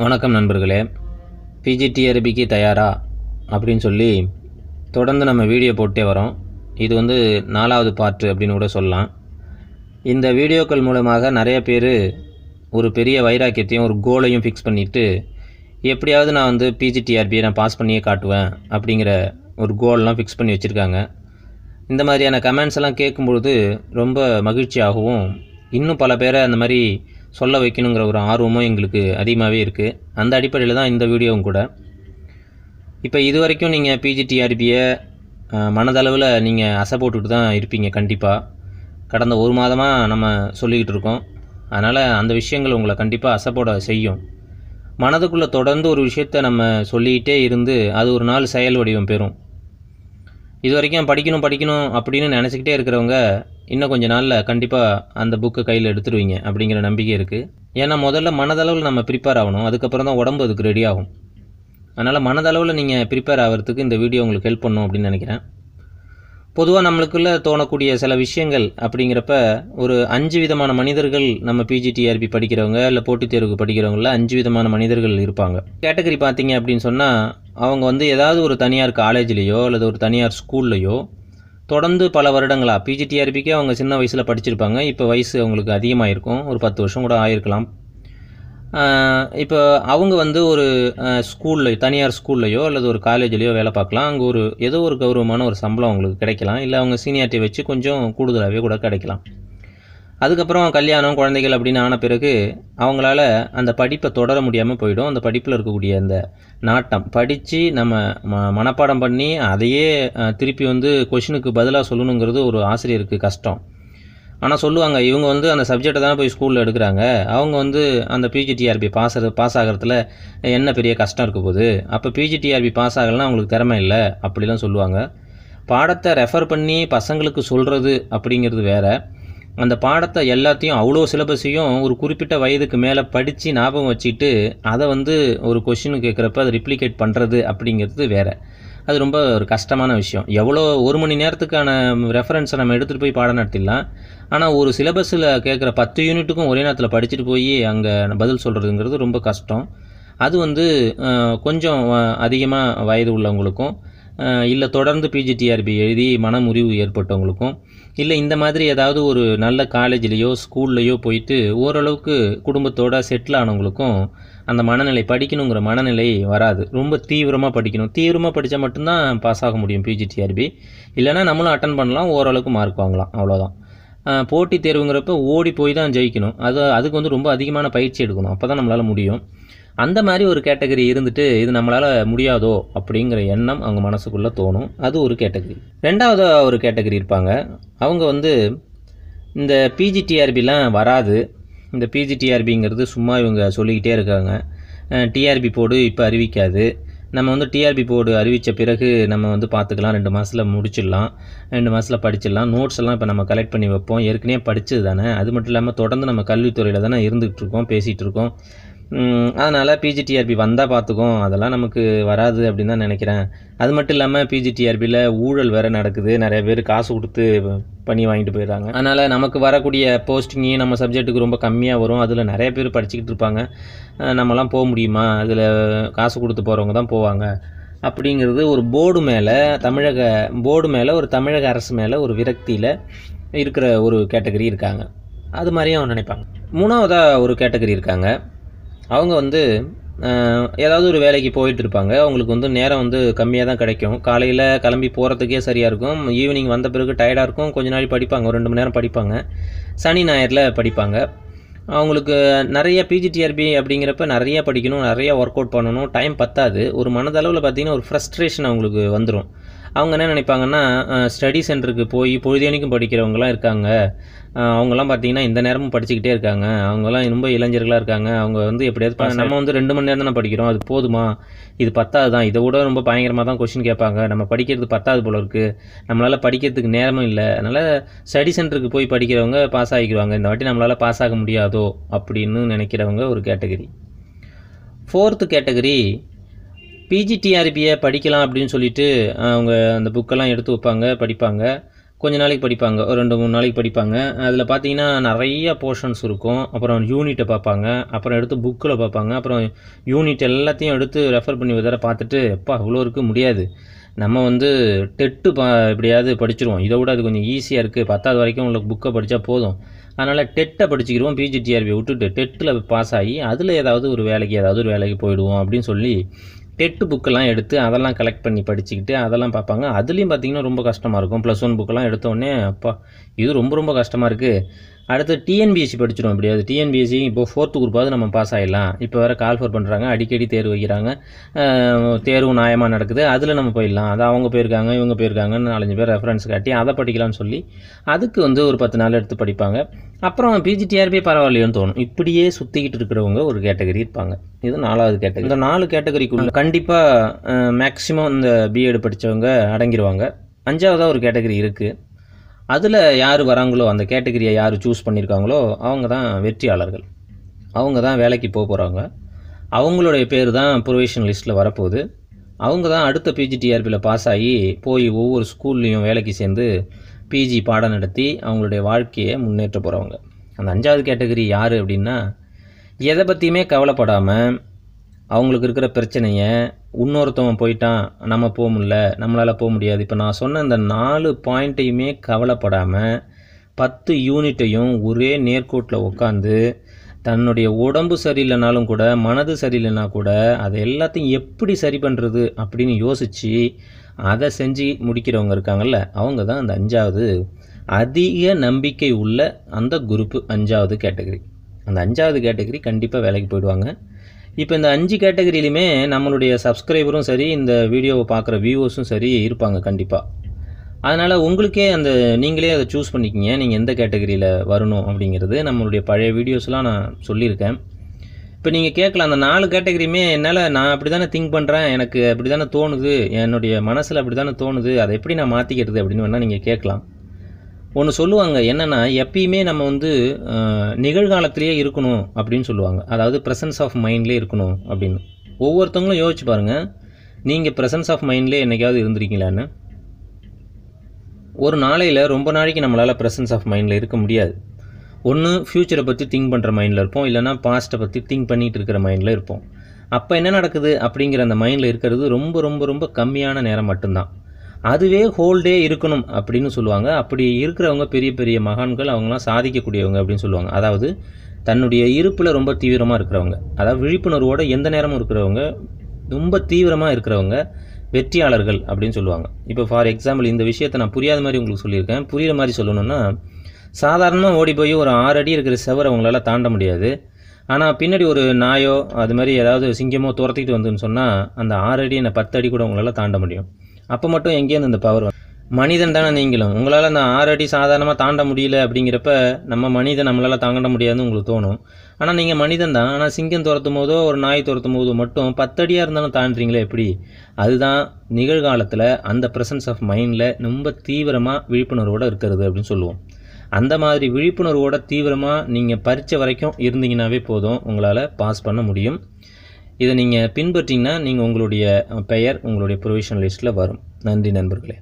வணக்கம் நண்பர்களே. பிஜிடிஆர்பிக்கு தயாரா? அப்படின்னு சொல்லி தொடர்ந்து நம்ம வீடியோ போட்டே வரோம். இது வந்து நாலாவது பார்ட்டு அப்படின்னு கூட சொல்லலாம். இந்த வீடியோக்கள் மூலமாக நிறைய பேர் ஒரு பெரிய வைராக்கியத்தையும் ஒரு கோலையும் ஃபிக்ஸ் பண்ணிவிட்டு எப்படியாவது நான் வந்து பிஜிடிஆர்பியை நான் பாஸ் பண்ணியே காட்டுவேன் அப்படிங்கிற ஒரு கோல்லாம் ஃபிக்ஸ் பண்ணி வச்சுருக்காங்க. இந்த மாதிரியான கமெண்ட்ஸ் எல்லாம் கேட்கும்பொழுது ரொம்ப மகிழ்ச்சியாகவும் இன்னும் பல பேரை அந்த மாதிரி சொல்ல வைக்கணுங்கிற ஒரு ஆர்வமும் எங்களுக்கு அதிகமாகவே இருக்குது அந்த அடிப்படையில் தான் இந்த வீடியோவும் கூட. இப்போ இது வரைக்கும் நீங்கள் பிஜிடிஆர்பியை மனதளவில் நீங்கள் அசை போட்டுக்கிட்டு தான் இருப்பீங்க கண்டிப்பாக கடந்த ஒரு மாதமாக நம்ம சொல்லிக்கிட்டு இருக்கோம். அதனால் அந்த விஷயங்கள் உங்களை கண்டிப்பாக அசைப்போட செய்யும். மனதுக்குள்ளே தொடர்ந்து ஒரு விஷயத்த நம்ம சொல்லிக்கிட்டே இருந்து அது ஒரு நாள் செயல் வடிவம் பெறும். இது வரைக்கும் படிக்கணும் படிக்கணும் அப்படின்னு நினச்சிக்கிட்டே இருக்கிறவங்க இன்னும் கொஞ்ச நாளில் கண்டிப்பாக அந்த புக்கை கையில் எடுத்துருவீங்க அப்படிங்கிற நம்பிக்கை இருக்குது ஏன்னா முதல்ல மனதளவில் நம்ம ப்ரிப்பேர் ஆகணும். அதுக்கப்புறம் தான் உடம்பு அதுக்கு ரெடி ஆகும். அதனால் மனதளவில் நீங்கள் ப்ரிப்பேர் ஆகிறதுக்கு இந்த வீடியோ உங்களுக்கு ஹெல்ப் பண்ணும் அப்படின்னு நினைக்கிறேன். பொதுவாக நம்மளுக்குள்ளே தோணக்கூடிய சில விஷயங்கள் அப்படிங்கிறப்ப ஒரு அஞ்சு விதமான மனிதர்கள் நம்ம பிஜிடிஆர்பி படிக்கிறவங்க இல்லை போட்டித் தேர்வுக்கு படிக்கிறவங்கள அஞ்சு விதமான மனிதர்கள் இருப்பாங்க. கேட்டகரி பார்த்தீங்க அப்படின்னு சொன்னால் அவங்க வந்து ஏதாவது ஒரு தனியார் காலேஜ்லேயோ அல்லது ஒரு தனியார் ஸ்கூல்லையோ தொடர்ந்து பல வருடங்களா? பிஜிடிஆர்பிக்கே அவங்க சின்ன வயசில் படிச்சிருப்பாங்க. இப்போ வயசு அவங்களுக்கு அதிகமாக இருக்கும் ஒரு பத்து வருஷம் கூட ஆயிருக்கலாம். இப்போ அவங்க வந்து ஒரு ஸ்கூலில் தனியார் ஸ்கூல்லையோ அல்லது ஒரு காலேஜ்லேயோ வேலை பார்க்கலாம். அங்கே ஒரு ஏதோ ஒரு கௌரவமான ஒரு சம்பளம் அவங்களுக்கு கிடைக்கலாம். இல்லை அவங்க சீனியாரிட்டி வச்சு கொஞ்சம் கூடுதலாகவே கூட கிடைக்கலாம். அதுக்கப்புறம் கல்யாணம் குழந்தைகள் அப்படின்னு ஆன பிறகு அவங்களால அந்த படிப்பை தொடர முடியாமல் போயிடும். அந்த படிப்பில் இருக்கக்கூடிய அந்த நாட்டம். படித்து நம்ம ம மனப்பாடம் பண்ணி அதையே திருப்பி வந்து கொஷினுக்கு பதிலாக சொல்லணுங்கிறது ஒரு ஆசிரியருக்கு கஷ்டம். ஆனால் சொல்லுவாங்க இவங்க வந்து அந்த சப்ஜெக்டை தானே போய் ஸ்கூலில் எடுக்கிறாங்க. அவங்க வந்து அந்த பிஜிடிஆர்பி பாஸ் பாஸ் ஆகிறதுல என்ன பெரிய கஷ்டம் இருக்க போகுது? அப்போ பிஜிடிஆர்பி பாஸ் ஆகலைன்னா அவங்களுக்கு திறமை இல்லை. அப்படிலாம் சொல்லுவாங்க. பாடத்தை ரெஃபர் பண்ணி பசங்களுக்கு சொல்கிறது அப்படிங்கிறது வேற. அந்த பாடத்தை எல்லாத்தையும் அவ்வளோ சிலபஸையும் ஒரு குறிப்பிட்ட வயதுக்கு மேலே படித்து ஞாபகம் வச்சுட்டு அதை வந்து ஒரு கொஷின் கேட்குறப்ப அதை ரிப்ளிகேட் பண்ணுறது அப்படிங்கிறது வேறு. அது ரொம்ப ஒரு கஷ்டமான விஷயம். எவ்வளோ ஒரு மணி நேரத்துக்கான ரெஃபரன்ஸை நம்ம எடுத்துகிட்டு போய் பாடம் நடத்திடலாம். ஆனால் ஒரு சிலபஸில் கேட்குற பத்து யூனிட்டுக்கும் ஒரே நேரத்தில் படிச்சுட்டு போய் அங்கே பதில் சொல்கிறதுங்கிறது ரொம்ப கஷ்டம். அது வந்து கொஞ்சம் அதிகமாக வயது உள்ளவங்களுக்கும் இல்லை தொடர்ந்து பிஜிடிஆர்பி எழுதி மனமுறிவு ஏற்பட்டவங்களுக்கும் இல்லை இந்த மாதிரி ஏதாவது ஒரு நல்ல காலேஜ்லேயோ ஸ்கூல்லையோ போயிட்டு ஓரளவுக்கு குடும்பத்தோட செட்டில் ஆனவங்களுக்கும் அந்த மனநிலை படிக்கணுங்கிற மனநிலை வராது. ரொம்ப தீவிரமாக படிக்கணும். தீவிரமாக படித்தா மட்டும்தான் பாஸ் ஆக முடியும் பிஜிடிஆர்பி இல்லைனா நம்மளும் அட்டன் பண்ணலாம் ஓரளவுக்கு மார்க் வாங்கலாம் அவ்வளோதான் போட்டித் தேர்வுங்கிறப்ப ஓடி போய் தான் ஜெயிக்கணும். அது அதுக்கு வந்து ரொம்ப அதிகமான பயிற்சி எடுக்கணும். அப்போ தான் நம்மளால் முடியும். அந்த மாதிரி ஒரு கேட்டகரி இருந்துட்டு இது நம்மளால் முடியாதோ அப்படிங்கிற எண்ணம் அவங்க மனசுக்குள்ளே தோணும். அது ஒரு கேட்டகரி. ரெண்டாவது ஒரு கேட்டகரி இருப்பாங்க. அவங்க வந்து இந்த பிஜிடிஆர்பிலாம் வராது. இந்த பிஜிடிஆர்பிங்கிறது சும்மா இவங்க சொல்லிக்கிட்டே இருக்காங்க. டிஆர்பி போர்டு இப்போ அறிவிக்காது. நம்ம வந்து டிஆர்பி போர்டு அறிவித்த பிறகு நம்ம வந்து பார்த்துக்கலாம் ரெண்டு மாதத்தில் முடிச்சிடலாம். ரெண்டு மாதத்தில் படிச்சிடலாம். நோட்ஸ் எல்லாம் இப்போ நம்ம கலெக்ட் பண்ணி வைப்போம். ஏற்கனவே படித்தது தானே. அது மட்டும் இல்லாமல் தொடர்ந்து நம்ம கல்வித்துறையில் தானே இருந்துகிட்ருக்கோம் பேசிகிட்டு இருக்கோம். அதனால் பிஜிடிஆர்பி வந்தால் பார்த்துக்கும் அதெல்லாம் நமக்கு வராது அப்படின்னு தான் நினைக்கிறேன். அது மட்டும் இல்லாமல் பிஜிடிஆர்பியில் ஊழல் வேறு நடக்குது. நிறைய பேர் காசு கொடுத்து பண்ணி வாங்கிட்டு போயிடுறாங்க. அதனால் நமக்கு வரக்கூடிய போஸ்டிங்கையும் நம்ம சப்ஜெக்ட்டுக்கு ரொம்ப கம்மியாக வரும். அதில் நிறைய பேர் படிச்சுக்கிட்டு இருப்பாங்க. நம்மலாம் போக முடியுமா? அதில் காசு கொடுத்து போகிறவங்க தான் போவாங்க. அப்படிங்கிறது ஒரு போர்டு மேலே தமிழக போர்டு மேலே ஒரு தமிழக அரசு மேலே ஒரு விரக்தியில் இருக்கிற ஒரு கேட்டகரி இருக்காங்க. அது மாதிரியும் அவங்க நினைப்பாங்க. மூணாவதாக ஒரு கேட்டகரி இருக்காங்க. அவங்க வந்து ஏதாவது ஒரு வேலைக்கு போயிட்டு இருப்பாங்க அவங்களுக்கு வந்து நேரம் வந்து கம்மியாக தான் கிடைக்கும். காலையில் கிளம்பி போகிறதுக்கே சரியாக இருக்கும். ஈவினிங் வந்த பிறகு டயர்டாக இருக்கும். கொஞ்ச நாள் படிப்பாங்க. ஒரு ரெண்டு மணி நேரம் படிப்பாங்க. சனி ஞாயிறில் படிப்பாங்க. அவங்களுக்கு நிறைய பிஜிடிஆர்பி அப்படிங்கிறப்ப நிறைய படிக்கணும். நிறைய ஒர்க் அவுட் பண்ணணும். டைம் பத்தாது. ஒரு மனதளவில் பார்த்திங்கன்னா ஒரு ஃப்ரஸ்ட்ரேஷன் அவங்களுக்கு வந்துடும் அவங்க என்ன நினைப்பாங்கன்னா ஸ்டடி சென்டருக்கு போய் பொழுதேனிக்கும் படிக்கிறவங்களாம் இருக்காங்க. அவங்கெல்லாம் பார்த்தீங்கன்னா இந்த நேரமும் படிச்சுக்கிட்டே இருக்காங்க. அவங்கெல்லாம் ரொம்ப இளைஞர்களாக இருக்காங்க. அவங்க வந்து எப்படியாவது நம்ம வந்து ரெண்டு மணி நேரம் தானே படிக்கிறோம். அது போதுமா? இது பத்தாவது தான் இதை விட ரொம்ப பயங்கரமாக தான் கொஷின் கேட்பாங்க. நம்ம படிக்கிறது பத்தாவது போல இருக்குது நம்மளால் படிக்கிறதுக்கு நேரமும் இல்லை. அதனால் ஸ்டடி சென்டருக்கு போய் படிக்கிறவங்க பாஸ் ஆகிக்குவாங்க இந்த வாட்டி நம்மளால் பாஸ் ஆக முடியாதோ? அப்படின்னு நினைக்கிறவங்க ஒரு கேட்டகரி ஃபோர்த்து கேட்டகரி பிஜிடிஆர்பியை படிக்கலாம் அப்படின்னு சொல்லிட்டு அவங்க அந்த புக்கெல்லாம் எடுத்து வைப்பாங்க படிப்பாங்க. கொஞ்ச நாளைக்கு படிப்பாங்க. ஒரு ரெண்டு மூணு நாளைக்கு படிப்பாங்க. அதில் பார்த்தீங்கன்னா நிறைய போர்ஷன்ஸ் இருக்கும். அப்புறம் யூனிட்டை பார்ப்பாங்க. அப்புறம் எடுத்து புக்கில் பார்ப்பாங்க. அப்புறம் யூனிட் எல்லாத்தையும் எடுத்து ரெஃபர் பண்ணி விதற பார்த்துட்டு எப்பா இவ்வளோ இருக்க முடியாது. நம்ம வந்து டெட்டு பா எப்படியாவது படிச்சிருவோம். இதை விட அது கொஞ்சம் ஈஸியாக இருக்குது பத்தாவது வரைக்கும் உங்களுக்கு புக்கை படித்தா போதும். அதனால் டெட்டை படிச்சுக்கிடுவோம் பிஜிடிஆர்பி விட்டுட்டு. டெட்டில் பாஸ் ஆகி அதில் ஏதாவது ஒரு வேலைக்கு ஏதாவது ஒரு வேலைக்கு போயிடுவோம் அப்படின்னு சொல்லி டெட்டு புக்கெல்லாம் எடுத்து அதெல்லாம் கலெக்ட் பண்ணி படிச்சுக்கிட்டு அதெல்லாம் பார்ப்பாங்க. அதுலேயும் பார்த்தீங்கன்னா ரொம்ப கஷ்டமாக இருக்கும். ப்ளஸ் ஒன் புக்கெல்லாம் எடுத்தோடனே அப்பா இது ரொம்ப ரொம்ப கஷ்டமாக இருக்குது அடுத்து டிஎன்பிஎஸ்சி படிச்சிடும் எப்படியாவது. டிஎன்பிஎஸ்சி இப்போ ஃபோர்த்து குரூப்பாவது நம்ம பாஸ் ஆகிடலாம் இப்போ வேறு கால்ஃபர் பண்ணுறாங்க அடிக்கடி தேர்வு வைக்கிறாங்க. தேர்வு நியாயமாக நடக்குது. அதில் நம்ம போயிடலாம். அது அவங்க போயிருக்காங்க இவங்க போயிருக்காங்கன்னு நாலஞ்சு பேர் ரெஃபரன்ஸ் காட்டி அதை படிக்கலாம்னு சொல்லி அதுக்கு வந்து ஒரு பத்து நாள் எடுத்து படிப்பாங்க. அப்புறம் பிஜிடிஆர்பி பரவாயில்லையோன்னு தோணும். இப்படியே சுற்றிக்கிட்டு இருக்கிறவங்க ஒரு கேட்டகரி இருப்பாங்க. இது நாலாவது கேட்டகரி இந்த நாலு கேட்டகரிக்குள்ள கண்டிப்பாக மேக்ஸிமம் இந்த பிஎட் படித்தவங்க அடங்கிடுவாங்க அஞ்சாவதாக ஒரு கேட்டகரி இருக்குது அதில் யார் வராங்களோ அந்த கேட்டகரியை யார் சூஸ் பண்ணியிருக்காங்களோ அவங்க தான் வெற்றியாளர்கள். அவங்க தான் வேலைக்கு போக போகிறாங்க அவங்களுடைய பேர் தான் ப்ரொவிஷன் லிஸ்ட்டில் வரப்போகுது. அவங்க தான் அடுத்த பிஜிடிஆர்பியில் பாஸ் ஆகி போய் ஒவ்வொரு ஸ்கூல்லையும் வேலைக்கு சேர்ந்து பிஜி பாடம் நடத்தி அவங்களுடைய வாழ்க்கையை முன்னேற்ற போகிறவங்க அந்த அஞ்சாவது கேட்டகரி யார் அப்படின்னா எதை பற்றியுமே கவலைப்படாமல் அவங்களுக்கு இருக்கிற பிரச்சனையை இன்னொருத்தவன் போயிட்டான் நம்ம போக முடியல நம்மளால் போக முடியாது. இப்போ நான் சொன்ன இந்த நாலு பாயிண்ட்டையுமே கவலைப்படாமல் பத்து யூனிட்டையும் ஒரே நேர்கோட்டில் உட்காந்து தன்னுடைய உடம்பு சரியில்லைனாலும் கூட மனது சரியில்லைனா கூட அதை எல்லாத்தையும் எப்படி சரி பண்ணுறது அப்படின்னு யோசித்து அதை செஞ்சு முடிக்கிறவங்க இருக்காங்கல்ல அவங்க தான் அந்த அஞ்சாவது அதிக நம்பிக்கை உள்ள அந்த குரூப்பு அஞ்சாவது கேட்டகரி. அந்த அஞ்சாவது கேட்டகரி கண்டிப்பாக வேலைக்கு போயிடுவாங்க. இப்போ இந்த அஞ்சு கேட்டகரியிலுமே நம்மளுடைய சப்ஸ்கிரைபரும் சரி இந்த வீடியோவை பார்க்குற வியூவர்ஸும் சரி இருப்பாங்க கண்டிப்பாக அதனால் உங்களுக்கே அந்த நீங்களே அதை சூஸ் பண்ணிக்கிங்க. நீங்கள் எந்த கேட்டகரியில் வரணும் அப்படிங்கிறது நம்மளுடைய பழைய வீடியோஸ்லாம் நான் சொல்லியிருக்கேன். இப்போ நீங்கள் கேட்கலாம் அந்த நாலு கேட்டகரியுமே என்னால் நான் அப்படி தானே திங்க் பண்ணுறேன் எனக்கு அப்படி தானே தோணுது என்னுடைய மனசில் அப்படி தானே தோணுது அதை எப்படி நான் மாற்றிக்கிறது அப்படின்னு வேணால் நீங்கள் கேட்கலாம். ஒன்று சொல்லுவாங்க என்னென்னா எப்பயுமே நம்ம வந்து நிகழ்காலத்திலேயே இருக்கணும் அப்படின்னு சொல்லுவாங்க. அதாவது ப்ரெசன்ஸ் ஆஃப் மைண்ட்லேயே இருக்கணும் அப்படின்னு. ஒவ்வொருத்தவங்களும் யோசிச்சு பாருங்கள் நீங்கள் ப்ரெசன்ஸ் ஆஃப் மைண்ட்லேயே என்றைக்காவது இருந்திருக்கீங்களான்னு. ஒரு நாளையில் ரொம்ப நாளைக்கு நம்மளால் ப்ரெசன்ஸ் ஆஃப் மைண்டில் இருக்க முடியாது. ஒன்று ஃப்யூச்சரை பற்றி திங்க் பண்ணுற மைண்டில் இருப்போம் இல்லைனா பாஸ்ட்டை பற்றி திங்க் பண்ணிகிட்டு இருக்கிற மைண்டில் இருப்போம். அப்போ என்ன நடக்குது அப்படிங்கிற அந்த மைண்டில் இருக்கிறது ரொம்ப ரொம்ப ரொம்ப கம்மியான நேரம் மட்டும்தான். அதுவே ஹோல் டே இருக்கணும் அப்படின்னு சொல்லுவாங்க. அப்படி இருக்கிறவங்க பெரிய பெரிய மகான்கள் அவங்களாம் சாதிக்கக்கூடியவங்க அப்படின்னு சொல்லுவாங்க. அதாவது தன்னுடைய இருப்பில் ரொம்ப தீவிரமாக இருக்கிறவங்க. அதாவது விழிப்புணர்வோடு எந்த நேரமும் இருக்கிறவங்க ரொம்ப தீவிரமாக இருக்கிறவங்க வெற்றியாளர்கள் அப்படின்னு சொல்லுவாங்க. இப்போ ஃபார் எக்ஸாம்பிள் இந்த விஷயத்தை நான் புரியாத மாதிரி உங்களுக்கு சொல்லியிருக்கேன். புரிகிற மாதிரி சொல்லணும்னா சாதாரணமாக ஓடி போய் ஒரு ஆறு அடி இருக்கிற செவரை அவங்களால தாண்ட முடியாது. ஆனால் பின்னாடி ஒரு நாயோ அது மாதிரி ஏதாவது சிங்கமோ துரத்திக்கிட்டு வந்துன்னு சொன்னால் அந்த ஆறு அடி என்ன பத்து அடி கூட உங்களால் தாண்ட முடியும். அப்போ மட்டும் எங்கேருந்து இந்த பவர் மனிதன் தானே நீங்களும். உங்களால் அந்த ஆறு அடி சாதாரணமாக தாண்ட முடியல அப்படிங்கிறப்ப நம்ம மனிதன் நம்மளால் தாண்ட முடியாதுன்னு உங்களுக்கு தோணும். ஆனால் நீங்கள் மனிதன் தான். ஆனால் சிங்கம் துரத்தும் போதோ ஒரு நாய் துரத்தும் போதோ மட்டும் பத்தடியாக இருந்தாலும் தாண்டுறீங்களே எப்படி? அதுதான் நிகழ்காலத்தில் அந்த ப்ரெசன்ஸ் ஆஃப் மைண்டில் ரொம்ப தீவிரமாக விழிப்புணர்வோடு இருக்கிறது அப்படின்னு சொல்லுவோம். அந்த மாதிரி விழிப்புணர்வோட தீவிரமாக நீங்கள் பறித்த வரைக்கும் இருந்தீங்கன்னாவே போதும். உங்களால் பாஸ் பண்ண முடியும். இதை நீங்கள் பின்பற்றிங்கன்னா நீங்கள் உங்களுடைய பெயர் உங்களுடைய ப்ரொவிஷன் லிஸ்ட்டில் வரும். நன்றி நண்பர்களே.